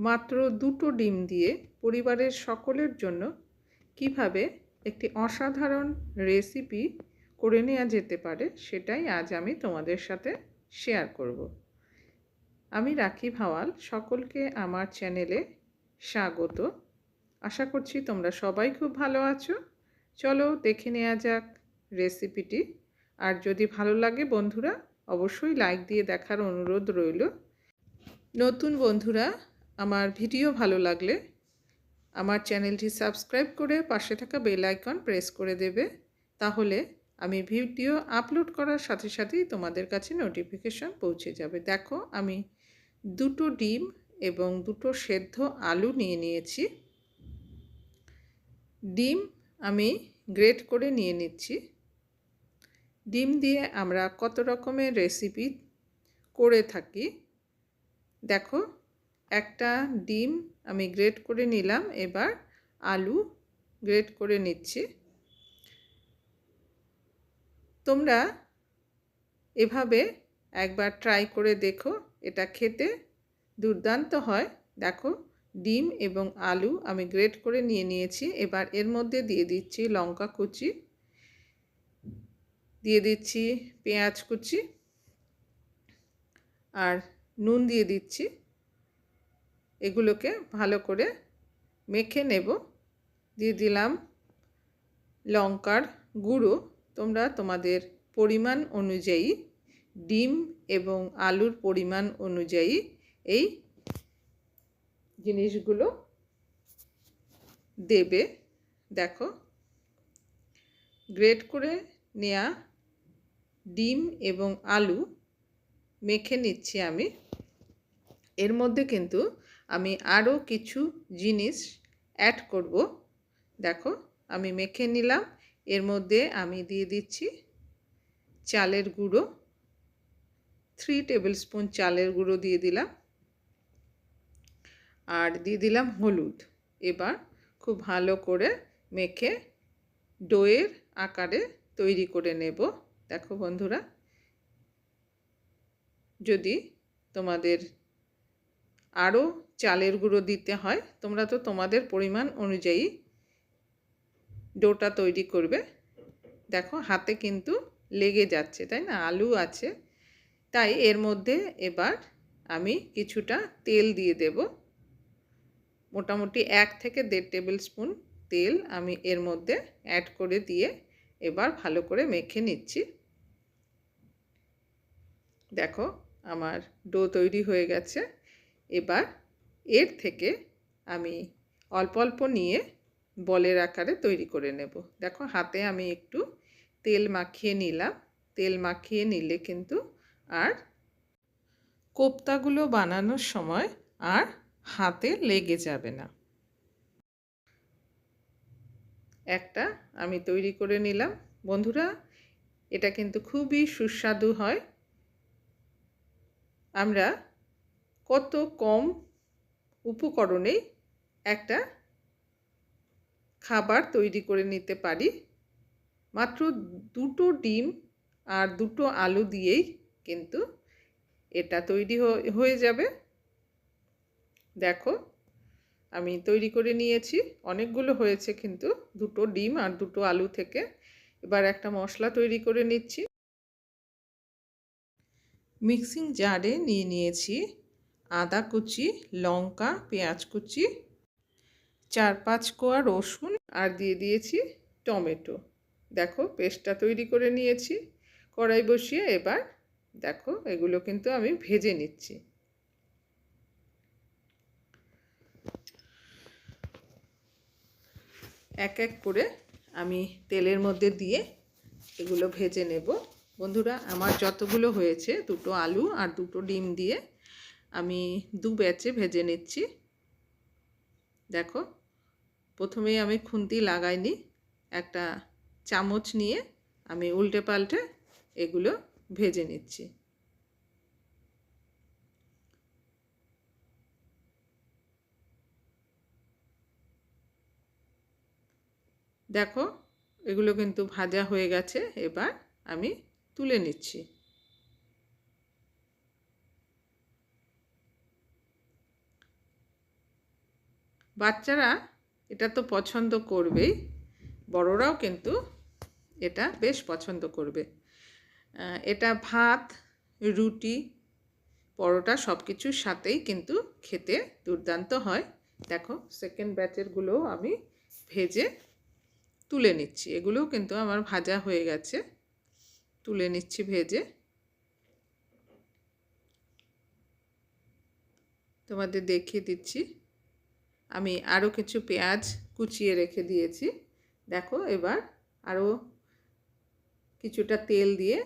মাত্র দুটো ডিম দিয়ে পরিবারের সকলের জন্য কীভাবে একটি অসাধারণ রেসিপি করে নেওয়া যেতে পারে সেটাই আজ আমি তোমাদের সাথে শেয়ার করব। আমি রাখি ভাওয়াল, সকলকে আমার চ্যানেলে স্বাগত। আশা করছি তোমরা সবাই খুব ভালো আছো। চলো দেখে নেওয়া যাক রেসিপিটি। আর যদি ভালো লাগে বন্ধুরা, অবশ্যই লাইক দিয়ে দেখার অনুরোধ রইল। নতুন বন্ধুরা আমার ভিডিও ভালো লাগলে আমার চ্যানেলটি সাবস্ক্রাইব করে পাশে থাকা বেল আইকন প্রেস করে দেবে। তাহলে আমি ভিডিও আপলোড করার সাথে সাথেই তোমাদের কাছে নোটিফিকেশন পৌঁছে যাবে। দেখো, আমি দুটো ডিম এবং দুটো সেদ্ধ আলু নিয়ে নিয়েছি। ডিম আমি গ্রেট করে নিয়ে নিচ্ছি। ডিম দিয়ে আমরা কত রকমের রেসিপি করে থাকি? দেখো একটা ডিম আমি গ্রেট করে নিলাম, এবার আলু গ্রেট করে নিচ্ছি। তোমরা এভাবে একবার ট্রাই করে দেখো, এটা খেতে দুর্দান্ত হয়। দেখো, ডিম এবং আলু আমি গ্রেট করে নিয়ে নিয়েছি, এবার এর মধ্যে দিয়ে দিচ্ছি লঙ্কা কুচি, দিয়ে দিচ্ছি পেঁয়াজ কুচি, আর নুন দিয়ে দিচ্ছি। এগুলোকে ভালো করে মেখে নেব। দিয়ে দিলাম লঙ্কার গুঁড়ো। তোমরা তোমাদের পরিমাণ অনুযায়ী ডিম এবং আলুর পরিমাণ অনুযায়ী এই জিনিসগুলো দেবে। দেখো, গ্রেট করে নেয়া ডিম এবং আলু মেখে নিচ্ছি আমি। এর মধ্যে কিন্তু আমি আরও কিছু জিনিস অ্যাড করব। দেখো, আমি মেখে নিলাম। এর মধ্যে আমি দিয়ে দিচ্ছি চালের গুঁড়ো। থ্রি টেবিল স্পুন চালের গুঁড়ো দিয়ে দিলাম। আর দিয়ে দিলাম হলুদ। এবার খুব ভালো করে মেখে ডোয়ের আকারে তৈরি করে নেব। দেখো বন্ধুরা, যদি তোমাদের আরও চালের গুঁড়ো দিতে হয়। তোমরা তো তোমাদের পরিমাণ অনুযায়ী ডোটা তৈরি করবে। দেখো, হাতে কিন্তু লেগে যাচ্ছে, তাই না? আলু আছে। তাই এর মধ্যে এবার আমি কিছুটা তেল দিয়ে দেব। মোটামুটি এক থেকে দেড় টেবিল স্পুন তেল আমি এর মধ্যে অ্যাড করে দিয়ে এবার ভালো করে মেখে নিচ্ছি। দেখো, আমার ডো তৈরি হয়ে গেছে। এবার এর থেকে আমি অল্প অল্প নিয়ে বলের আকারে তৈরি করে নেব। দেখো, হাতে আমি একটু তেল মাখিয়ে নিলাম। তেল মাখিয়ে নিলে কিন্তু আর কোপ্তাগুলো বানানোর সময় আর হাতে লেগে যাবে না। একটা আমি তৈরি করে নিলাম। বন্ধুরা, এটা কিন্তু খুবই সুস্বাদু হয়। আমরা কত কম উপকরণেই একটা খাবার তৈরি করে নিতে পারি। মাত্র দুটো ডিম আর দুটো আলু দিয়েই কিন্তু এটা তৈরি হয়ে যাবে। দেখো, আমি তৈরি করে নিয়েছি। অনেকগুলো হয়েছে কিন্তু দুটো ডিম আর দুটো আলু থেকে। এবার একটা মশলা তৈরি করে নিচ্ছি। মিক্সিং জারে নিয়ে নিয়েছি আদা কুচি, লঙ্কা, পেঁয়াজ কুচি, চার পাঁচ কোয়া রসুন আর দিয়ে দিয়েছি টমেটো। দেখো, পেস্টটা তৈরি করে নিয়েছি। কড়াই বসিয়ে এবার দেখো, এগুলো কিন্তু আমি ভেজে নিচ্ছি। এক এক করে আমি তেলের মধ্যে দিয়ে এগুলো ভেজে নেব। বন্ধুরা, আমার যতগুলো হয়েছে, দুটো আলু আর দুটো ডিম দিয়ে আমি দু ব্যাচে ভেজে নিচ্ছি। দেখো, প্রথমেই আমি খুন্তি লাগাইনি, একটা চামচ নিয়ে আমি উল্টে পাল্টে এগুলো ভেজে নিচ্ছি। দেখো, এগুলো কিন্তু ভাজা হয়ে গেছে, এবার আমি তুলে নিচ্ছি। বাচ্চারা এটা তো পছন্দ করবেই বড়রাও কিন্তু এটা বেশ পছন্দ করবে। এটা ভাত, রুটি, পরোটা সব কিছুর সাথেই কিন্তু খেতে দুর্দান্ত হয়। দেখো সেকেন্ড ব্যাচেরগুলোও আমি ভেজে তুলে নিচ্ছি। এগুলোও কিন্তু আমার ভাজা হয়ে গেছে। তুলে নিচ্ছি ভেজে। তোমাদের দেখিয়ে দিচ্ছি। আমি আরও কিছু পেঁয়াজ কুচিয়ে রেখে দিয়েছি। দেখো এবার আরও কিছুটা তেল দিয়ে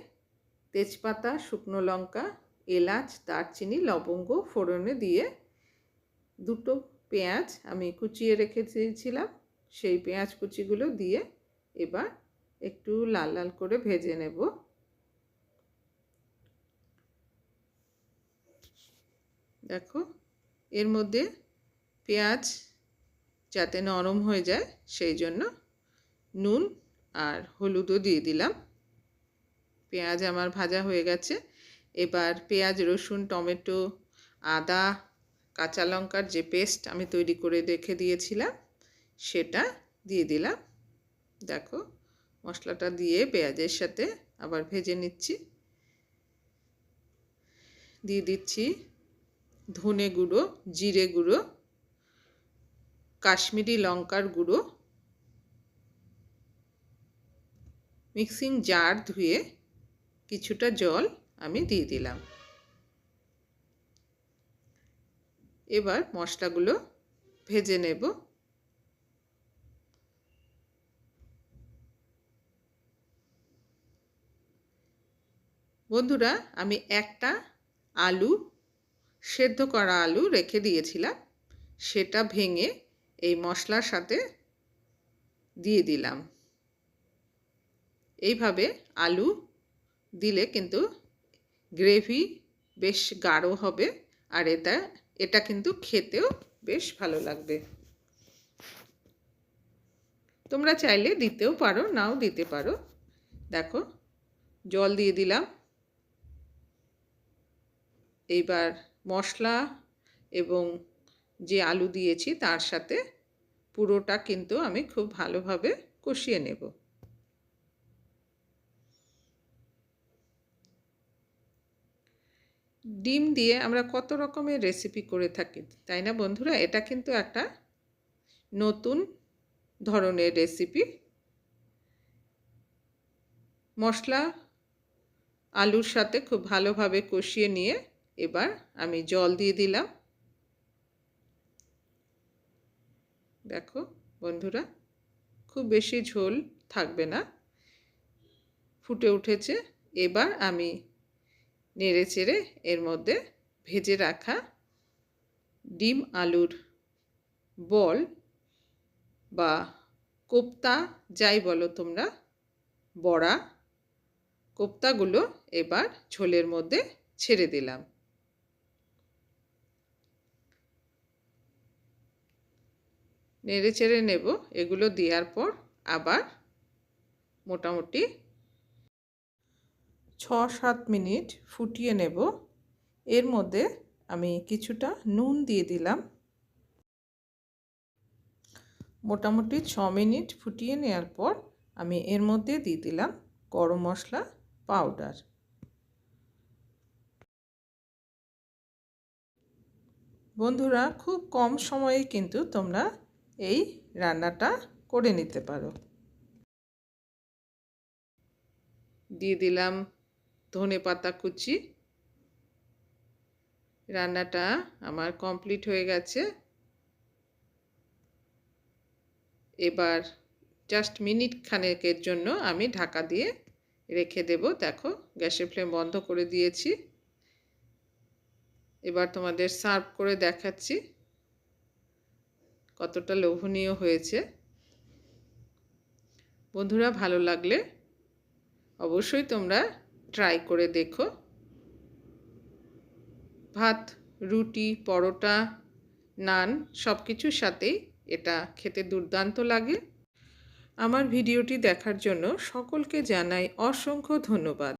তেজপাতা, শুকনো লঙ্কা, এলাচ, দারচিনি, লবঙ্গ, ফোড়নে দিয়ে দুটো পেঁয়াজ আমি কুচিয়ে রেখে দিয়েছিলাম। সেই পেঁয়াজ কুচিগুলো দিয়ে এবার একটু লাল লাল করে ভেজে নেব। দেখো এর মধ্যে পেঁয়াজ যাতে নরম হয়ে যায়, সেই জন্য নুন আর হলুদও দিয়ে দিলাম। পেঁয়াজ আমার ভাজা হয়ে গেছে। এবার পেঁয়াজ, রসুন, টমেটো, আদা, কাঁচা লঙ্কার যে পেস্ট আমি তৈরি করে রেখে দিয়েছিলাম, সেটা দিয়ে দিলাম। দেখো, মশলাটা দিয়ে পেঁয়াজের সাথে আবার ভেজে নিচ্ছি। দিয়ে দিচ্ছি ধনে গুঁড়ো, জিরে গুঁড়ো কাশ্মীরি লঙ্কার গুঁড়ো। মিক্সিং জার ধুয়ে কিছুটা জল আমি দিয়ে দিলাম। এবার মশলাগুলো ভেজে নেব। বন্ধুরা, আমি একটা আলু, সেদ্ধ করা আলু রেখে দিয়েছিলাম। সেটা ভেঙে এই মশলার সাথে দিয়ে দিলাম। এইভাবে আলু দিলে কিন্তু গ্রেভি বেশ গাঢ় হবে আর এটা এটা কিন্তু খেতেও বেশ ভালো লাগবে। তোমরা চাইলে দিতেও পারো, নাও দিতে পারো। দেখো, জল দিয়ে দিলাম। এইবার মশলা এবং যে আলু দিয়েছি তার সাথে পুরোটা কিন্তু আমি খুব ভালোভাবে কষিয়ে নেব। ডিম দিয়ে আমরা কত রকমের রেসিপি করে থাকি, তাই না বন্ধুরা? এটা কিন্তু একটা নতুন ধরনের রেসিপি মশলা, আলুর সাথে খুব ভালোভাবে কষিয়ে নিয়ে এবার আমি জল দিয়ে দিলাম। দেখো, বন্ধুরা, খুব বেশি ঝোল থাকবে না। ফুটে উঠেছে। এবার আমি নেড়ে চেড়ে এর মধ্যে ভেজে রাখা ডিম আলুর বল বা কোপ্তা, যাই বলো তোমরা, বড়া, কোপ্তাগুলো এবার ঝোলের মধ্যে ছেড়ে দিলাম। নেড়ে চেড়ে নেব, এগুলো দেওয়ার পর আবার মোটামুটি ছ সাত মিনিট ফুটিয়ে নেব। এর মধ্যে আমি কিছুটা নুন দিয়ে দিলাম। মোটামুটি ছ মিনিট ফুটিয়ে নেওয়ার পর আমি এর মধ্যে দিয়ে দিলাম গরম মশলা পাউডার। বন্ধুরা, খুব কম সময়ে কিন্তু তোমরা এই রান্নাটা করে নিতে পারো। দিয়ে দিলাম ধনে পাতা কুচি। রান্নাটা আমার কমপ্লিট হয়ে গেছে। এবার জাস্ট মিনিট খানেকের জন্য আমি ঢাকা দিয়ে রেখে দেব। দেখো গ্যাসের ফ্লেম বন্ধ করে দিয়েছি। এবার তোমাদের সার্ভ করে দেখাচ্ছি। কতটা লোভনীয় হয়েছে। বন্ধুরা, ভালো লাগলে অবশ্যই তোমরা ট্রাই করে দেখো। ভাত, রুটি, পরোটা, নান সব কিছুর সাথেই এটা খেতে দুর্দান্ত লাগে। আমার ভিডিওটি দেখার জন্য সকলকে জানাই অসংখ্য ধন্যবাদ।